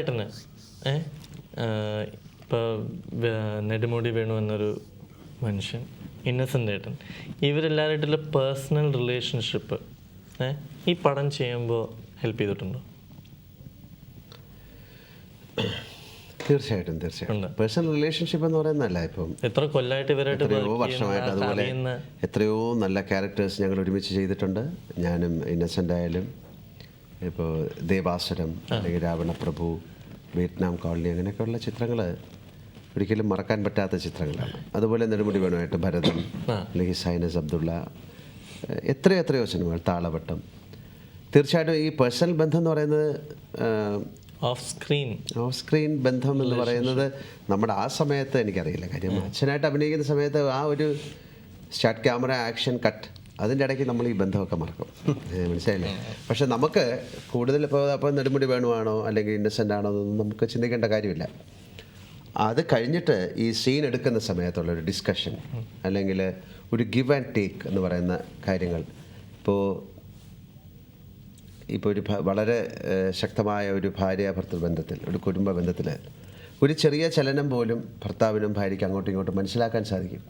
ലാലേട്ടന് ഏ? ഇപ്പോൾ നെടുമുടി വേണു എന്നൊരു മനുഷ്യൻ ഇന്നസെന്റ് ഏട്ടൻ. ഇവരെല്ലാവരായിട്ടുള്ള പേഴ്സണൽ റിലേഷൻഷിപ്പ് ഈ പടം ചെയ്യുമ്പോൾ ഹെൽപ്പ് ചെയ്തിട്ടുണ്ടോ? തീർച്ചയായിട്ടും തീർച്ചയായിട്ടും. പേഴ്സണൽ റിലേഷൻഷിപ്പ് എന്ന് പറയുന്നതല്ല ഇപ്പം. എത്ര കൊല്ലമായിട്ട് ഇവരായിട്ട് എത്രയോ വർഷമായിട്ട് അതുപോലെ എത്രയോ നല്ല ക്യാരക്ടേഴ്സ് ഞങ്ങൾ ഒരുമിച്ച് ചെയ്തിട്ടുണ്ട്. ഞാനും ഇന്നസെന്റ് ആയാലും ഇപ്പോൾ ദേവാസുരം അല്ലെങ്കിൽ രാവണപ്രഭു വിയറ്റ്നാം കോളനി അങ്ങനെയൊക്കെയുള്ള ചിത്രങ്ങൾ ഒരിക്കലും മറക്കാൻ പറ്റാത്ത ചിത്രങ്ങളാണ്. അതുപോലെ നെടുമുടി വേണമായിട്ട് ഭരതം അല്ലെങ്കിൽ സൈനസ് അബ്ദുള്ള എത്ര എത്രയോ എത്രയോ സിനിമകൾ താളവട്ടം. തീർച്ചയായിട്ടും ഈ പേഴ്സണൽ ബന്ധം എന്ന് പറയുന്നത് ഓഫ് സ്ക്രീൻ ഓഫ് സ്ക്രീൻ ബന്ധം എന്ന് പറയുന്നത് നമ്മുടെ ആ സമയത്ത് എനിക്കറിയില്ല. കാര്യം അച്ഛനായിട്ട് അഭിനയിക്കുന്ന സമയത്ത് ആ ഒരു സ്റ്റാർട്ട് ക്യാമറ ആക്ഷൻ കട്ട് അതിന്റെ ഇടയ്ക്ക് നമ്മൾ ഈ ബന്ധമൊക്കെ മറക്കും. മനസ്സിലായില്ലേ? പക്ഷെ നമുക്ക് കൂടുതൽ ഇപ്പോൾ അപ്പോൾ നെടുമുടി വേണുവാണോ അല്ലെങ്കിൽ ഇന്നസെന്റ് ആണോ എന്നൊന്നും നമുക്ക് ചിന്തിക്കേണ്ട കാര്യമില്ല. അത് കഴിഞ്ഞിട്ട് ഈ സീൻ എടുക്കുന്ന സമയത്തുള്ള ഒരു ഡിസ്കഷൻ അല്ലെങ്കിൽ ഒരു ഗിവ് ആൻഡ് ടേക്ക് എന്ന് പറയുന്ന കാര്യങ്ങൾ. ഇപ്പോൾ ഇപ്പോൾ ഒരു വളരെ ശക്തമായ ഒരു ഭാര്യ ഭർത്തൃ ബന്ധത്തിൽ ഒരു കുടുംബ ബന്ധത്തിൽ ഒരു ചെറിയ ചലനം പോലും ഭർത്താവിനും ഭാര്യയ്ക്കും അങ്ങോട്ടും ഇങ്ങോട്ടും മനസ്സിലാക്കാൻ സാധിക്കും.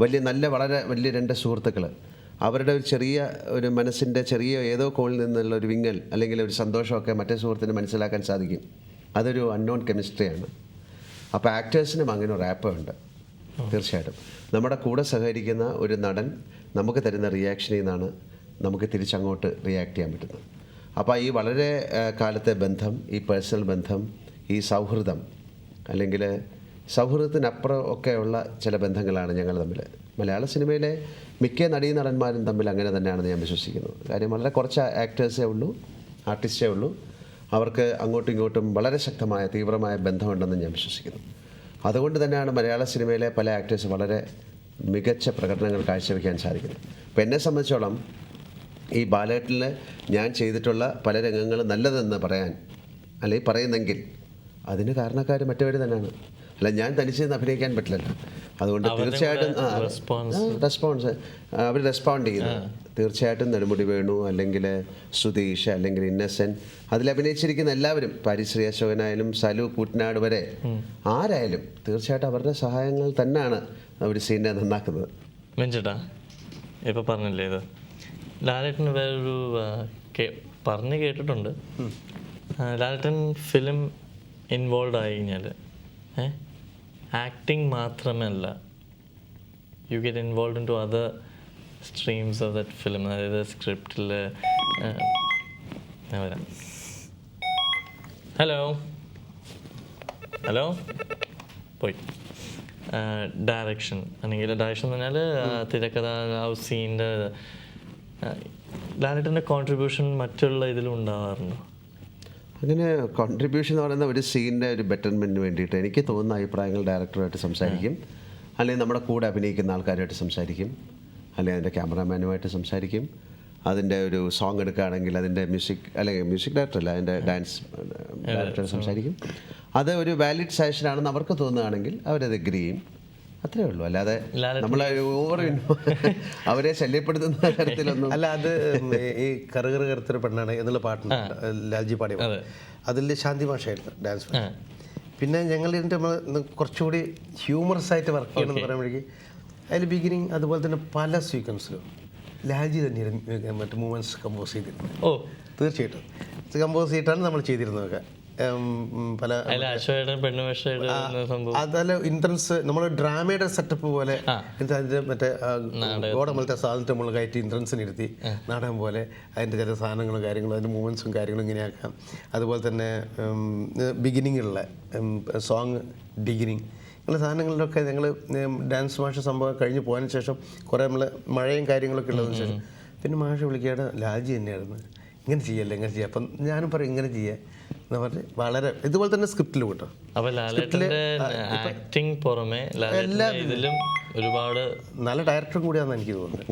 വലിയ നല്ല വളരെ വലിയ രണ്ട് സുഹൃത്തുക്കൾ അവരുടെ ഒരു ചെറിയ ഒരു മനസ്സിന്റെ ചെറിയ ഏതോ കോണിൽ നിന്നുള്ള ഒരു വിങ്ങൽ അല്ലെങ്കിൽ ഒരു സന്തോഷമൊക്കെ മറ്റേ സുഹൃത്തിന് മനസ്സിലാക്കാൻ സാധിക്കും. അതൊരു അൺനോൺ കെമിസ്ട്രിയാണ് അപ്പോൾ ആക്ടേഴ്സിനും അങ്ങനെ ഒരു ആപ്പ് ഉണ്ട്. തീർച്ചയായിട്ടും. നമ്മുടെ കൂടെ സഹകരിക്കുന്ന ഒരു നടൻ നമുക്ക് തരുന്ന റിയാക്ഷനിൽ നിന്നാണ് നമുക്ക് തിരിച്ചങ്ങോട്ട് റിയാക്ട് ചെയ്യാൻ പറ്റുന്നത്. അപ്പോൾ ഈ വളരെ കാലത്തെ ബന്ധം ഈ പേഴ്സണൽ ബന്ധം ഈ സൗഹൃദം അല്ലെങ്കിൽ സൗഹൃദത്തിനപ്പുറം ഒക്കെയുള്ള ചില ബന്ധങ്ങളാണ് ഞങ്ങൾ തമ്മിൽ മലയാള സിനിമയിലെ മിക്ക നടീ നടന്മാരും തമ്മിൽ അങ്ങനെ തന്നെയാണെന്ന് ഞാൻ വിശ്വസിക്കുന്നു. കാര്യം വളരെ കുറച്ച് ആക്ടേഴ്സേ ഉള്ളൂ ആർട്ടിസ്റ്റേ ഉള്ളൂ. അവർക്ക് അങ്ങോട്ടും ഇങ്ങോട്ടും വളരെ ശക്തമായ തീവ്രമായ ബന്ധമുണ്ടെന്ന് ഞാൻ വിശ്വസിക്കുന്നു. അതുകൊണ്ട് തന്നെയാണ് മലയാള സിനിമയിലെ പല ആക്ടേഴ്സ് വളരെ മികച്ച പ്രകടനങ്ങൾ കാഴ്ചവെക്കാൻ സാധിക്കുന്നത്. അപ്പോൾ എന്നെ സംബന്ധിച്ചോളം ഈ ബാലേട്ടിൽ ഞാൻ ചെയ്തിട്ടുള്ള പല രംഗങ്ങളും നല്ലതെന്ന് പറയാൻ അല്ലെങ്കിൽ പറയുന്നെങ്കിൽ അതിന് കാരണക്കാർ മറ്റവർ തന്നെയാണ്. അല്ല ഞാൻ തനിച്ച് അഭിനയിക്കാൻ പറ്റില്ലല്ലോ. അതുകൊണ്ട് തീർച്ചയായിട്ടും റെസ്പോൺസ് അവർ റെസ്പോണ്ട് ചെയ്യുന്നു. തീർച്ചയായിട്ടും നെടുമുടി വേണു അല്ലെങ്കിൽ സുധീഷ് അല്ലെങ്കിൽ ഇന്നസെന്റ് അതിൽ അഭിനയിച്ചിരിക്കുന്ന എല്ലാവരും പരിശ്രീ അശോകനായാലും സലു കൂട്ടനാട് വരെ ആരായാലും തീർച്ചയായിട്ടും അവരുടെ സഹായങ്ങൾ തന്നെയാണ് അവർ സീനെ നന്നാക്കുന്നത്. മെഞ്ചേട്ടാ ഇപ്പൊ പറഞ്ഞില്ലേ ഇത്? ലാലേട്ടന് വേറൊരു പറഞ്ഞ് കേട്ടിട്ടുണ്ട്. ലാലേട്ടൻ ഫിലിം ഇൻവോൾവ് ആയി കഴിഞ്ഞാൽ ഏ? ആക്ടിങ് മാത്രമല്ല you get involve in to other streams of that film അതായത് സ്ക്രിപ്റ്റിൽ ഞാൻ വരാം. ഹലോ ഹലോ പോയി. ഡയറക്ഷൻ അല്ലെങ്കിൽ ഡയറക്ഷൻ എന്ന് പറഞ്ഞാൽ തിരക്കഥ ആ സീന്റെ ലാലേട്ടന്റെ കോൺട്രിബ്യൂഷൻ മറ്റുള്ള ഇതിലും ഉണ്ടാവാറുണ്ടോ. അങ്ങനെ കോൺട്രിബ്യൂഷൻ എന്ന് പറയുന്ന ഒരു സീനിന്റെ ഒരു ബെറ്റർമെന്റിന് വേണ്ടിയിട്ട് എനിക്ക് തോന്നുന്ന അഭിപ്രായങ്ങൾ ഡയറക്ടറുമായിട്ട് സംസാരിക്കും. അല്ലെങ്കിൽ നമ്മുടെ കൂടെ അഭിനയിക്കുന്ന ആൾക്കാരുമായിട്ട് സംസാരിക്കും. അല്ലെങ്കിൽ അതിന്റെ ക്യാമറാമാനുമായിട്ട് സംസാരിക്കും. അതിന്റെ ഒരു സോങ് എടുക്കുകയാണെങ്കിൽ അതിന്റെ മ്യൂസിക് അല്ലെങ്കിൽ മ്യൂസിക് ഡയറക്ടർ അല്ല അതിന്റെ ഡാൻസ് ഡയറക്ടർ സംസാരിക്കും. അത് ഒരു വാലിഡ് സജഷൻ ആണെന്ന് അവർക്ക് തോന്നുകയാണെങ്കിൽ അവരത് എഗ്രി ചെയ്യും. അത്രേ ഉള്ളൂ. അല്ലാതെ നമ്മളെ നമ്മൾ ഓവർ അവരെ ശല്യപ്പെടുത്തുന്ന തരത്തിലൊന്നും അല്ല അത് ഈ കറുകറ് കറുത്തൊരു പെണ്ണാണ് എന്നുള്ള പാട്ടുണ്ട്. ലാൽജി പാടിയ. അതിൽ ശാന്തി ഭാഷയായിരുന്നു ഡാൻസ് പിന്നെ ഞങ്ങൾ ഇതിന്റെ കുറച്ചുകൂടി ഹ്യൂമറസ് ആയിട്ട് വർക്ക് ചെയ്യണമെന്ന് പറയുമ്പോഴേക്ക് അതിൽ ബിഗിനിങ് അതുപോലെ തന്നെ പല സീക്വൻസിലും ലാൽജി തന്നെയായിരുന്നു മറ്റു മൂവ്മെന്റ്സ് കമ്പോസ് ചെയ്തിരുന്നത്. ഓ. തീർച്ചയായിട്ടും. കമ്പോസ് ചെയ്തിട്ടാണ് നമ്മൾ ചെയ്തിരുന്നതൊക്കെ. പല അതല്ല ഇൻട്രൻസ് നമ്മൾ ഡ്രാമയുടെ സെറ്റപ്പ് പോലെ അതിന്റെ മറ്റേ ഗോഡമലത്തെ സാധനത്തെ നമ്മൾ കയറ്റി ഇൻട്രൻസിന് ഇരുത്തി നാടകം പോലെ അതിന്റെ ചില സാധനങ്ങളും കാര്യങ്ങളും അതിന്റെ മൂവ്മെന്റ്സും കാര്യങ്ങളും ഇങ്ങനെയാക്കാം. അതുപോലെ തന്നെ ബിഗിനിങ്ങിലുള്ള സോങ് ഡിഗിനിങ് ഇങ്ങനെ സാധനങ്ങളിലൊക്കെ ഞങ്ങൾ ഡാൻസ് മാഷ സംഭവം കഴിഞ്ഞ് പോയതിന് ശേഷം കുറേ നമ്മൾ മഴയും കാര്യങ്ങളൊക്കെ ഉള്ളതിന് ശേഷം പിന്നെ മാഷ വിളിക്കാതെ ലാജി തന്നെയായിരുന്നു. ഇങ്ങനെ ചെയ്യല്ലേ ഇങ്ങനെ ചെയ്യാം. അപ്പം ഞാനും പറയും ഇങ്ങനെ ചെയ്യാം. എന്ന് പറഞ്ഞ് വളരെ ഇതുപോലെ തന്നെ സ്ക്രിപ്റ്റിൽ കേട്ടോ. ആക്ടിങ് പുറമെ ലാലേട്ടന്റെ ഇതിലും ഒരുപാട് നല്ല ഡയറക്ടറും കൂടിയാണെന്ന് എനിക്ക് തോന്നുന്നത്.